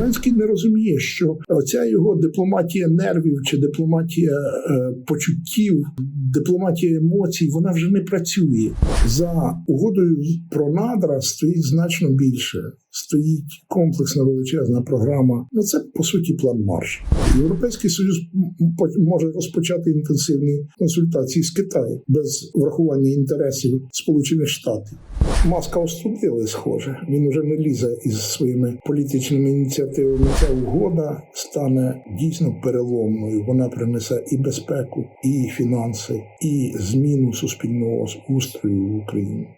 Зеленський не розуміє, що оця його дипломатія нервів чи дипломатія е, почуттів, дипломатія емоцій, вона вже не працює. За угодою про надра стоїть значно більше. Стоїть комплексна величезна програма. Ну це по суті план марш. Європейський союз може розпочати інтенсивні консультації з Китаєм без врахування інтересів Сполучених Штатів. Маска остудили, схоже. Він уже не лізе із своїми політичними ініціативами. Ця угода стане дійсно переломною. Вона принесе і безпеку, і фінанси, і зміну суспільного устрою в Україні.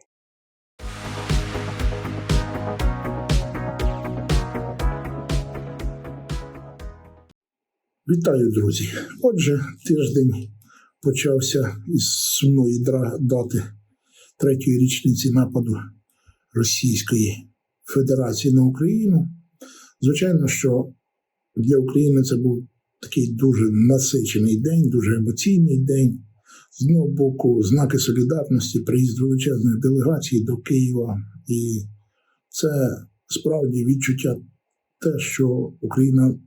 Вітаю, друзі. Отже, тиждень почався із сумної дати третьої річниці нападу Російської Федерації на Україну. Звичайно, що для України це був такий дуже насичений день, дуже емоційний день. З одного боку, знаки солідарності, приїзд величезних делегацій до Києва. І це справді відчуття те, що Україна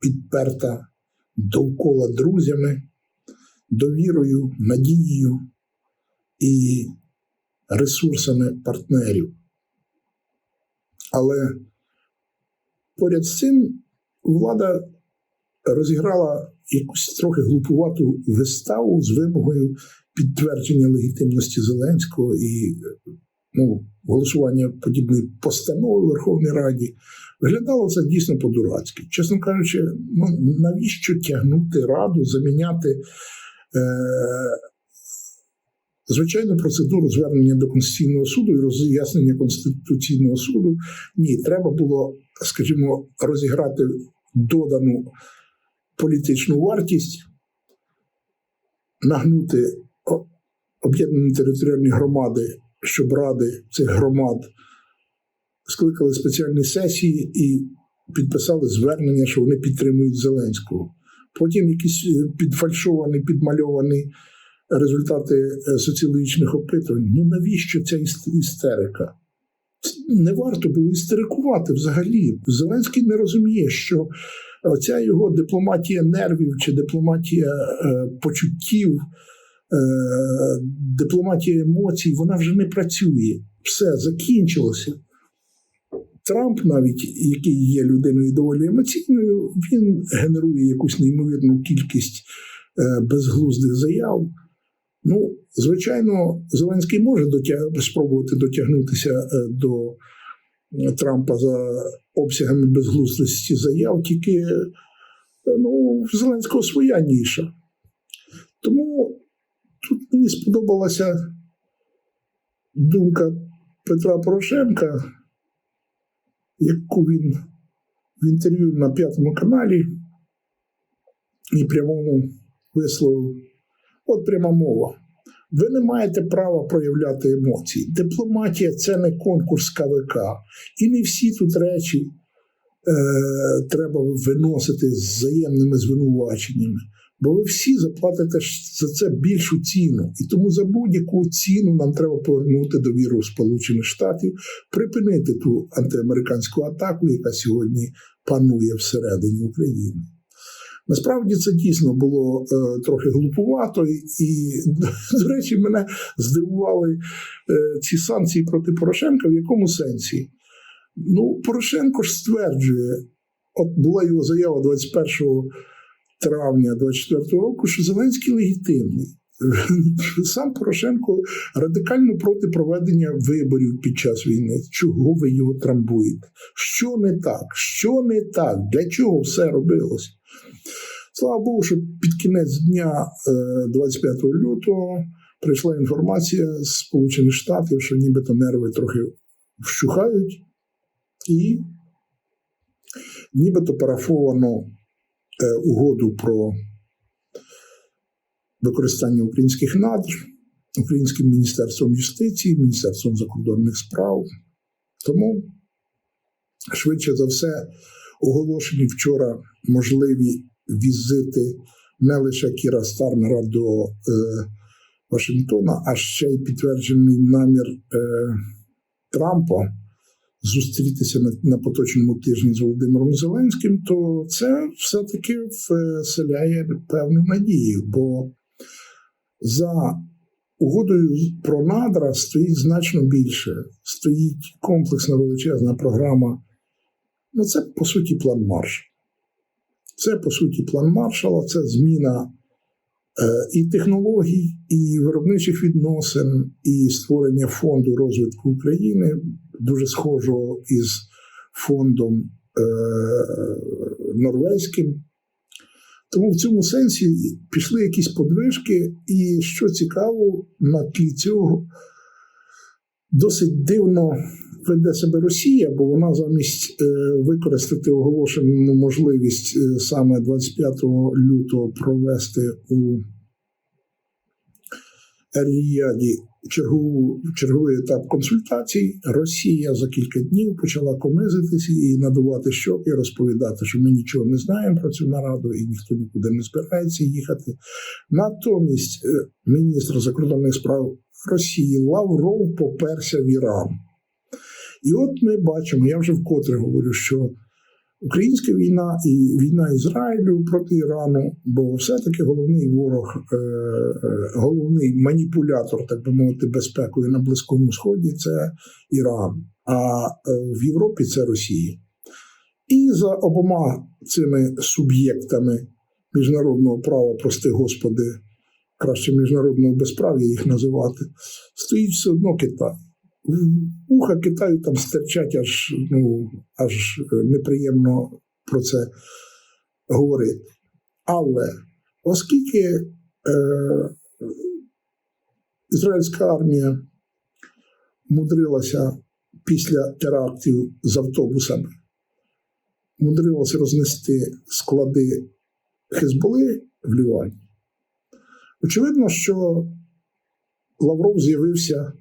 підперта довкола друзями, довірою, надією і ресурсами партнерів. Але поряд з цим влада розіграла якусь трохи глупувату виставу з вимогою підтвердження легітимності Зеленського і ну, голосування подібної постанови в Верховній Раді. Виглядало це дійсно по-дурацьки. Чесно кажучи, ну навіщо тягнути раду, заміняти е, звичайну процедуру звернення до Конституційного суду і роз'яснення Конституційного суду? Ні, треба було, скажімо, розіграти додану політичну вартість, нагнути об'єднані територіальні громади, щоб ради цих громад скликали спеціальні сесії і підписали звернення, що вони підтримують Зеленського. Потім якісь е, підфальшовані, підмальовані результати е, соціологічних опитувань. Ну навіщо ця іс- істерика? Не варто було істерикувати взагалі. Зеленський не розуміє, що оця його дипломатія нервів чи дипломатія е, почуттів, е, дипломатія емоцій, вона вже не працює. Все закінчилося. Трамп, навіть який є людиною доволі емоційною, він генерує якусь неймовірну кількість е, безглуздих заяв. Ну, звичайно, Зеленський може дотяг... спробувати дотягнутися е, до Трампа за обсягами безглуздості заяв, тільки е, ну, в Зеленського своя ніша. Тому тут мені сподобалася думка Петра Порошенка, яку він в інтерв'ю на п'ятому каналі і прямому висловив. От пряма мова. Ви не маєте права проявляти емоції. Дипломатія це не конкурс КВК. І не всі тут речі е, треба виносити з взаємними звинуваченнями. Бо ви всі заплатите за це більшу ціну. І тому за будь-яку ціну нам треба повернути довіру Сполучених Штатів, припинити ту антиамериканську атаку, яка сьогодні панує всередині України. Насправді це дійсно було е, трохи глупувато, і, до речі, мене здивували е, ці санкції проти Порошенка. В якому сенсі? Ну, Порошенко ж стверджує, от була його заява 21 травня 24 року, що Зеленський легітимний. Сам Порошенко радикально проти проведення виборів під час війни. Чого ви його трамбуєте? Що не так? Що не так? Для чого все робилось? Слава Богу, що під кінець дня е, 25 лютого прийшла інформація з Сполучених Штатів, що нібито нерви трохи вщухають, і нібито парафовано е, угоду про використання українських надр Українським міністерством юстиції, Міністерством закордонних справ. Тому, швидше за все, оголошені вчора можливі візити не лише Кіра Стармера до е, Вашингтона, а ще й підтверджений намір е, Трампа зустрітися на, на поточному тижні з Володимиром Зеленським, то це все-таки вселяє певну надію, бо за угодою про надра стоїть значно більше. Стоїть комплексна величезна програма. Ну, це по суті план Маршала. Це по суті план Маршала, це зміна е, і технологій, і виробничих відносин, і створення фонду розвитку України, дуже схожого із фондом е, норвезьким. Тому в цьому сенсі пішли якісь подвижки, і що цікаво, на тлі цього досить дивно веде себе Росія, бо вона замість е, використати оголошену можливість е, саме 25 лютого провести у Ріяді чергову, черговий етап консультацій, Росія за кілька днів почала комизитися і надувати щоки, розповідати, що ми нічого не знаємо про цю нараду і ніхто нікуди не збирається їхати. Натомість е, міністр закордонних справ Росії Лавров поперся в Іран. І от ми бачимо, я вже вкотре говорю, що українська війна і війна Ізраїлю проти Ірану, бо все-таки головний ворог, е, е, головний маніпулятор, так би мовити, безпекою на Близькому Сході це Іран, а е, в Європі це Росія. І за обома цими суб'єктами міжнародного права, прости господи, краще міжнародного безправ'я їх називати, стоїть все одно Китай. Уха Китаю там стирчать аж ну, аж неприємно про це говорити. Але оскільки е, ізраїльська армія мудрилася після терактів з автобусами, мудрилася рознести склади Хезболи в Лівані, очевидно, що Лавров з'явився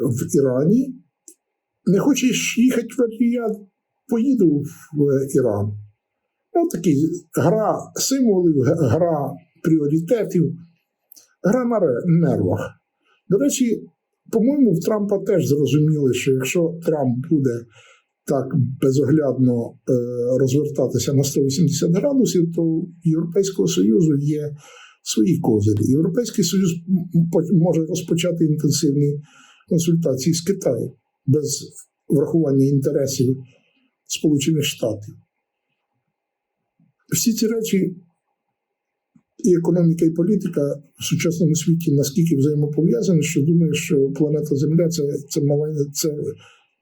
в Ірані. Не хочеш їхати в Ріяд, поїду в Іран. Ну, такий гра символів, гра пріоритетів, гра на нервах. До речі, по-моєму, в Трампа теж зрозуміли, що якщо Трамп буде так безоглядно е, розвертатися на 180 градусів, то в Європейського Союзу є свої козирі. Європейський Союз може розпочати інтенсивний консультацій з Китаєм без врахування інтересів Сполучених Штатів. Всі ці речі, і економіка, і політика в сучасному світі наскільки взаємопов'язані, що думаю, що планета Земля це це, маленька, це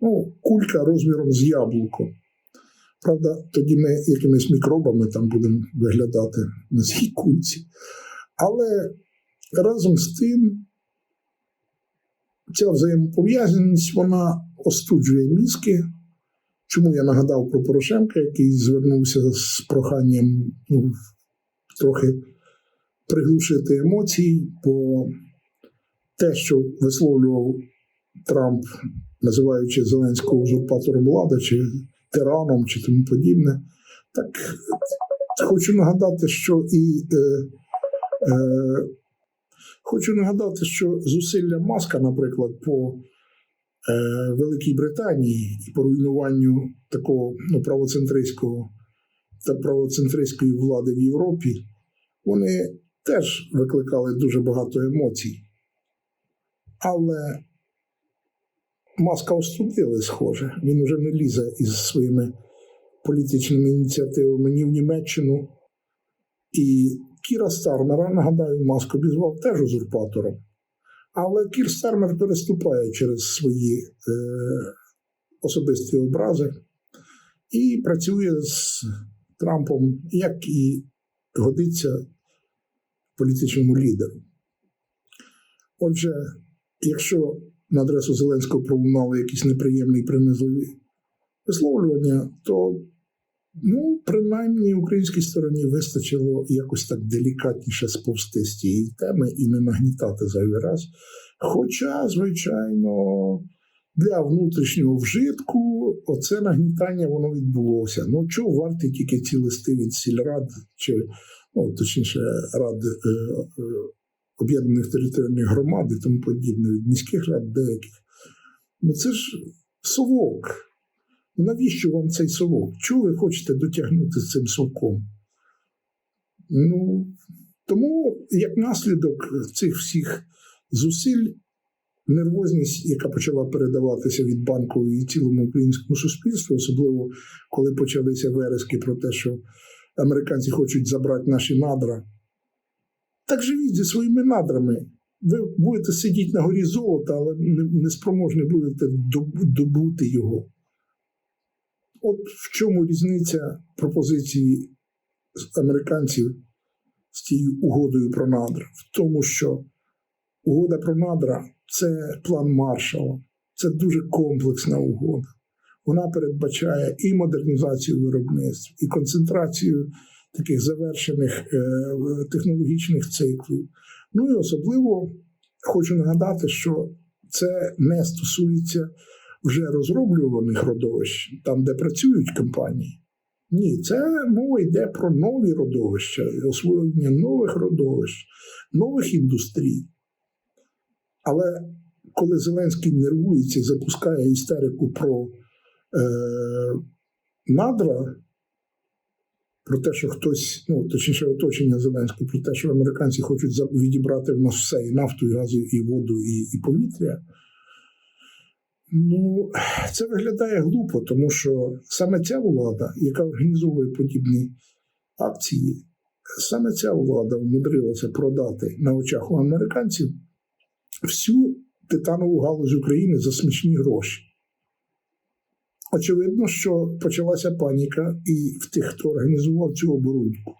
ну, кулька розміром з яблуко. Правда, тоді ми якимись мікробами там будемо виглядати на цій кульці. Але разом з тим ця взаємопов'язаність вона остуджує мізки. Чому я нагадав про Порошенка, який звернувся з проханням ну, трохи приглушити емоції, бо те, що висловлював Трамп, називаючи Зеленського узурпатором влади, чи тираном, чи тому подібне, так хочу нагадати, що і е, е, Хочу нагадати, що зусилля маска, наприклад, по е, Великій Британії і по руйнуванню такого ну, правоцентристського та правоцентристської влади в Європі, вони теж викликали дуже багато емоцій. Але маска остудили, схоже. Він вже не лізе із своїми політичними ініціативами ні в Німеччину. І Кіра Стармера, нагадаю, Маск обізвав теж узурпатором. Але Кір Стармер переступає через свої е, особисті образи і працює з Трампом, як і годиться політичному лідеру. Отже, якщо на адресу Зеленського пролунали якісь неприємні і принизливі висловлювання, то Ну, принаймні, українській стороні вистачило якось так делікатніше сповзти з цієї теми і не нагнітати зайвий раз. Хоча, звичайно, для внутрішнього вжитку оце нагнітання воно відбулося. Ну, чого варті тільки ці листи від сільрад, чи, ну, точніше, рад е, е, об'єднаних територіальних громад і тому подібне, від міських рад деяких. Ну, це ж совок. Навіщо вам цей совок? Чого ви хочете дотягнути з цим совком? Ну, тому, як наслідок цих всіх зусиль, нервозність, яка почала передаватися від банку і цілому українському суспільству, особливо коли почалися верески про те, що американці хочуть забрати наші надра. Так живіть зі своїми надрами. Ви будете сидіти на горі золота, але не, спроможні будете добути його. От в чому різниця пропозиції американців з тією угодою про надра? В тому, що угода про надра це план Маршала, це дуже комплексна угода. Вона передбачає і модернізацію виробництв, і концентрацію таких завершених е, технологічних циклів. Ну і особливо хочу нагадати, що це не стосується вже розроблюваних родовищ, там, де працюють компанії. Ні, це мова йде про нові родовища, освоєння нових родовищ, нових індустрій. Але коли Зеленський нервується і запускає істерику про е, надра, про те, що хтось, ну точніше, оточення Зеленського, про те, що американці хочуть відібрати в нас все і нафту, і газу, і воду, і, і повітря. Ну, це виглядає глупо, тому що саме ця влада, яка організовує подібні акції, саме ця влада вмудрилася продати на очах у американців всю титанову галузь України за смішні гроші. Очевидно, що почалася паніка і в тих, хто організував цю оборудку.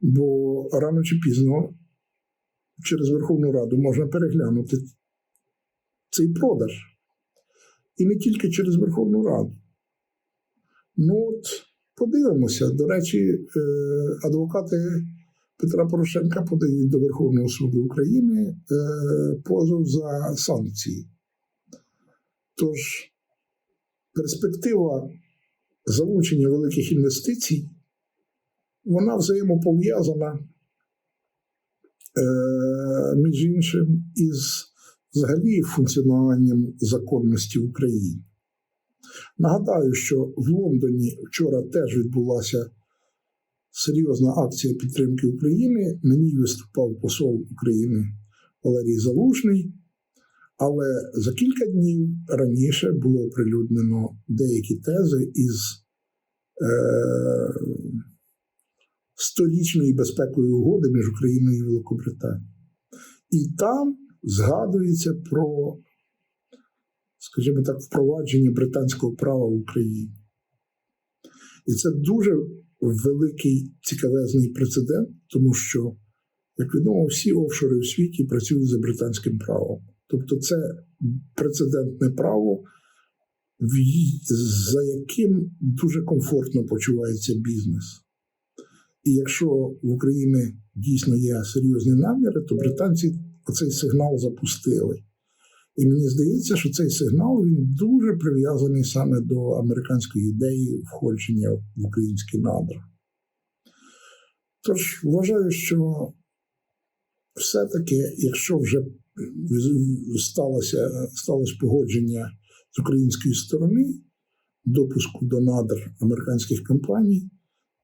Бо рано чи пізно через Верховну Раду можна переглянути цей продаж. І не тільки через Верховну Раду. Ну от подивимося. До речі, е, адвокати Петра Порошенка подають до Верховного суду України е, позов за санкції. Тож перспектива залучення великих інвестицій, вона взаємопов'язана, е, між іншим, із взагалі функціонуванням законності в Україні. Нагадаю, що в Лондоні вчора теж відбулася серйозна акція підтримки України. На ній виступав посол України Валерій Залужний. Але за кілька днів раніше було оприлюднено деякі тези із е, сторічної безпекової угоди між Україною і Великобританією. І там згадується про, скажімо так, впровадження британського права в Україні. І це дуже великий цікавезний прецедент, тому що, як відомо, всі офшори в світі працюють за британським правом. Тобто, це прецедентне право, за яким дуже комфортно почувається бізнес. І якщо в Україні дійсно є серйозні наміри, то британці оцей сигнал запустили. І мені здається, що цей сигнал він дуже прив'язаний саме до американської ідеї входження в українські надра. Тож вважаю, що все-таки, якщо вже сталося, сталося погодження з української сторони допуску до надр американських компаній,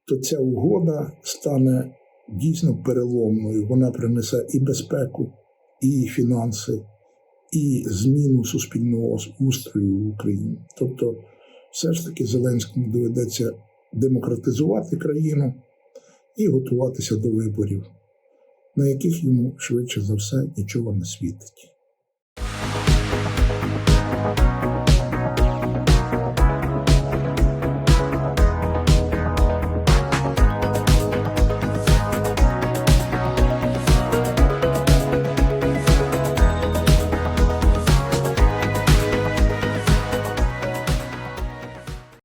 то ця угода стане дійсно переломною. Вона принесе і безпеку, і фінанси, і зміну суспільного устрою в Україні. Тобто, все ж таки Зеленському доведеться демократизувати країну і готуватися до виборів, на яких йому швидше за все нічого не світить.